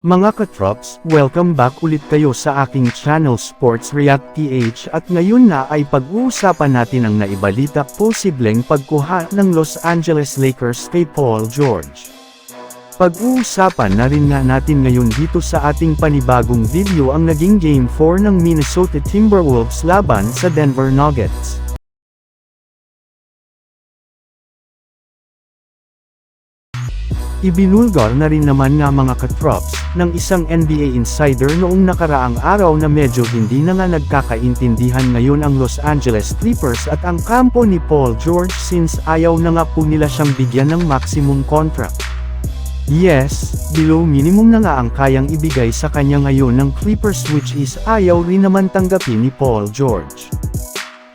Mga katrops, welcome back ulit kayo sa aking channel Sports React PH at ngayon na ay pag-uusapan natin ang naibalita posibleng pagkuha ng Los Angeles Lakers kay Paul George. Pag-uusapan na rin nga natin ngayon dito sa ating panibagong video ang naging Game 4 ng Minnesota Timberwolves laban sa Denver Nuggets. Ibinulgar na rin naman nga mga katrops, ng isang NBA insider noong nakaraang araw na medyo hindi na nga nagkakaintindihan ngayon ang Los Angeles Clippers at ang kampo ni Paul George since ayaw na nga po nila siyang bigyan ng maximum contract. Yes, below minimum na nga ang kayang ibigay sa kanya ngayon ng Clippers which is ayaw rin naman tanggapin ni Paul George.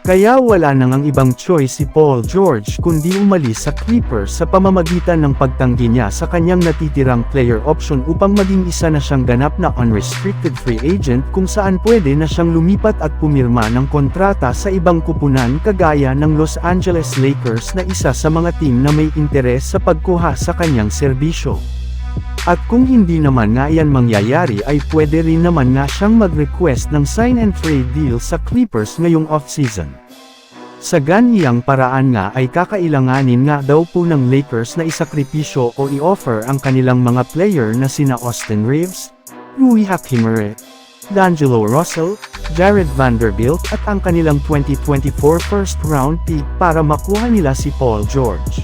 Kaya wala nang ang ibang choice si Paul George kundi umalis sa Clippers sa pamamagitan ng pagtanggi niya sa kanyang natitirang player option upang maging isa na siyang ganap na unrestricted free agent kung saan pwede na siyang lumipat at pumirma ng kontrata sa ibang kupunan kagaya ng Los Angeles Lakers na isa sa mga team na may interes sa pagkuha sa kanyang serbisyo. At kung hindi naman nga yan mangyayari ay pwede rin naman nga siyang mag-request ng sign and trade deal sa Clippers ngayong off-season. Sa ganiyang paraan nga ay kakailanganin nga daw po ng Lakers na isakripisyo o i-offer ang kanilang mga player na sina Austin Reeves, Rui Hachimere, D'Angelo Russell, Jared Vanderbilt at ang kanilang 2024 first round pick para makuha nila si Paul George.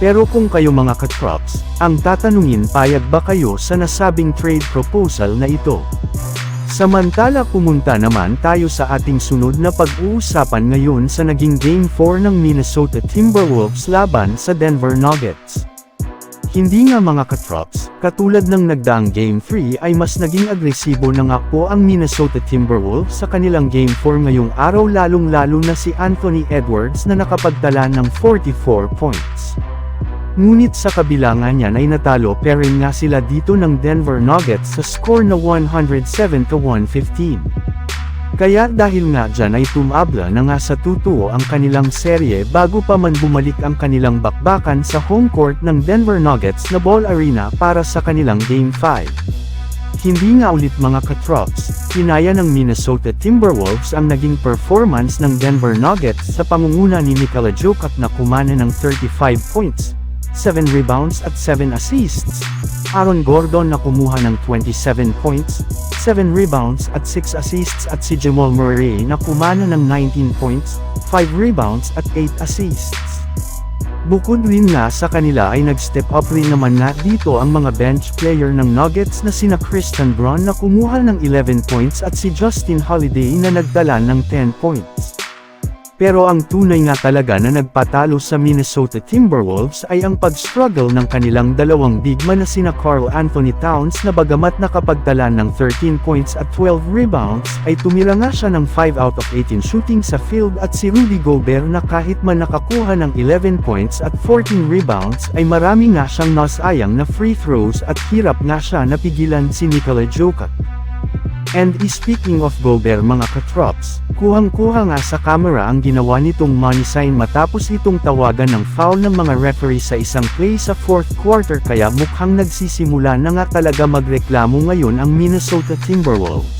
Pero kung kayo mga katrops, ang tatanungin payag ba kayo sa nasabing trade proposal na ito? Samantala pumunta naman tayo sa ating sunod na pag-uusapan ngayon sa naging Game 4 ng Minnesota Timberwolves laban sa Denver Nuggets. Hindi nga mga katrops, katulad ng nagdaang Game 3 ay mas naging agresibo na nga po ang Minnesota Timberwolves sa kanilang Game 4 ngayong araw lalong-lalo na si Anthony Edwards na nakapagtala ng 44 points. Ngunit sa kabilangan niyan ay natalo pa rin nga sila dito ng Denver Nuggets sa score na 107 to 115. Kaya dahil nga dyan ay tumabla na nga sa tutuo ang kanilang serye bago pa man bumalik ang kanilang bakbakan sa home court ng Denver Nuggets na Ball Arena para sa kanilang Game 5. Hindi nga ulit mga katrops, kinaya ng Minnesota Timberwolves ang naging performance ng Denver Nuggets sa pangunguna ni Nikola Jokic na kumana ng 35 points, 7 rebounds at 7 assists. Aaron Gordon na kumuha ng 27 points, 7 rebounds at 6 assists at si Jamal Murray na kumana ng 19 points, 5 rebounds at 8 assists. Bukod rin nga sa kanila ay nag-step up rin naman nga dito ang mga bench player ng Nuggets na sina Christian Braun na kumuha ng 11 points at si Justin Holiday na nagdala ng 10 points. Pero ang tunay nga talaga na nagpatalo sa Minnesota Timberwolves ay ang pag-struggle ng kanilang dalawang bigma na sina Carl Anthony Towns na bagamat nakapagtala ng 13 points at 12 rebounds, ay tumira nga siya ng 5 out of 18 shooting sa field at si Rudy Gobert na kahit man nakakuha ng 11 points at 14 rebounds ay marami nga siyang nasayang na free throws at hirap nga siya napigilan si Nikola Jokic. And speaking of Gobert mga katrops, kuhang-kuha nga sa camera ang ginawa nitong money sign matapos itong tawagan ng foul ng mga referee sa isang play sa fourth quarter kaya mukhang nagsisimula na nga talaga magreklamo ngayon ang Minnesota Timberwolves.